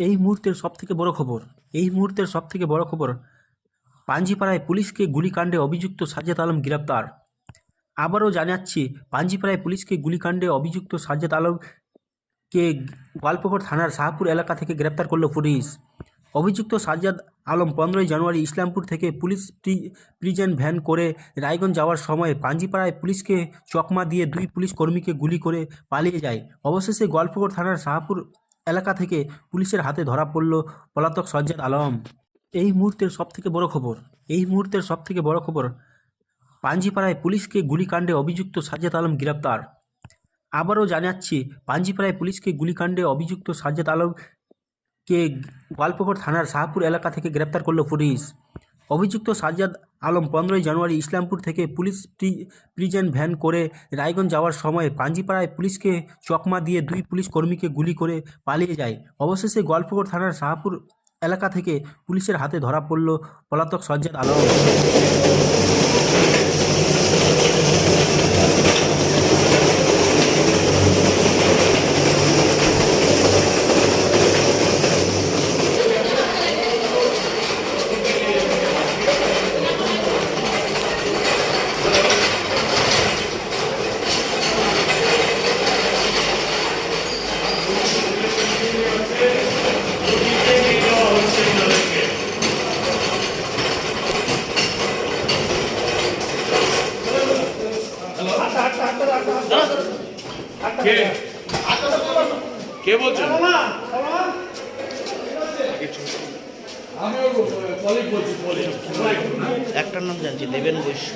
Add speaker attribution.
Speaker 1: এই মুহূর্তের সবথেকে বড় খবর, এই মুহূর্তের সবথেকে বড় খবর, পাঞ্জিপাড়ায় পুলিশকে গুলিকাণ্ডে অভিযুক্ত সাজ্জাদ আলম গ্রেপ্তার। আবারও জানাচ্ছি, পাঞ্জিপাড়ায় পুলিশকে গুলিকাণ্ডে অভিযুক্ত সাজ্জাদ আলমকে গোয়ালপুকুর থানার শাহপুর এলাকা থেকে গ্রেপ্তার করল পুলিশ। অভিযুক্ত সাজ্জাদ আলম পনেরোই জানুয়ারি ইসলামপুর থেকে পুলিশ প্রি- প্রিজেন্ট ভ্যান করে রায়গঞ্জ যাওয়ার সময় পাঞ্জিপাড়ায় পুলিশকে চকমা দিয়ে দুই পুলিশ কর্মীকে গুলি করে পালিয়ে যায়। অবশেষে গোয়ালপুকুর থানার শাহপুর এলাকা থেকে পুলিশের হাতে ধরা পড়ল পলাতক সাজ্জাদ আলম। এই মুহূর্তের সবথেকে বড় খবর, এই মুহূর্তের সবথেকে বড় খবর, পাঞ্জিপাড়ায় পুলিশকে গুলিকাণ্ডে অভিযুক্ত সাজ্জাদ আলম গ্রেপ্তার। আবারও জানাচ্ছি, পাঞ্জিপাড়ায় পুলিশকে গুলিকাণ্ডে অভিযুক্ত সাজ্জাদ আলমকে গোয়ালপুকুর থানার শাহপুর এলাকা থেকে গ্রেপ্তার করল পুলিশ। অভিযুক্ত সাজ্জাদ আলম পনেরোই জানুয়ারি ইসলামপুর থেকে পুলিশ প্রিজেন ভ্যান করে রায়গঞ্জ যাওয়ার সময় পাঞ্জিপাড়ায় পুলিশকে চকমা দিয়ে দুই পুলিশ কর্মীকে গুলি করে পালিয়ে যায়। অবশেষে গল্পগড় থানার শাহপুর এলাকা থেকে পুলিশের হাতে ধরা পড়ল পলাতক সজ্জাদ আলম।
Speaker 2: কে? কে বলছেন?
Speaker 3: একটার নাম জানছি দেবেন বৈশ্য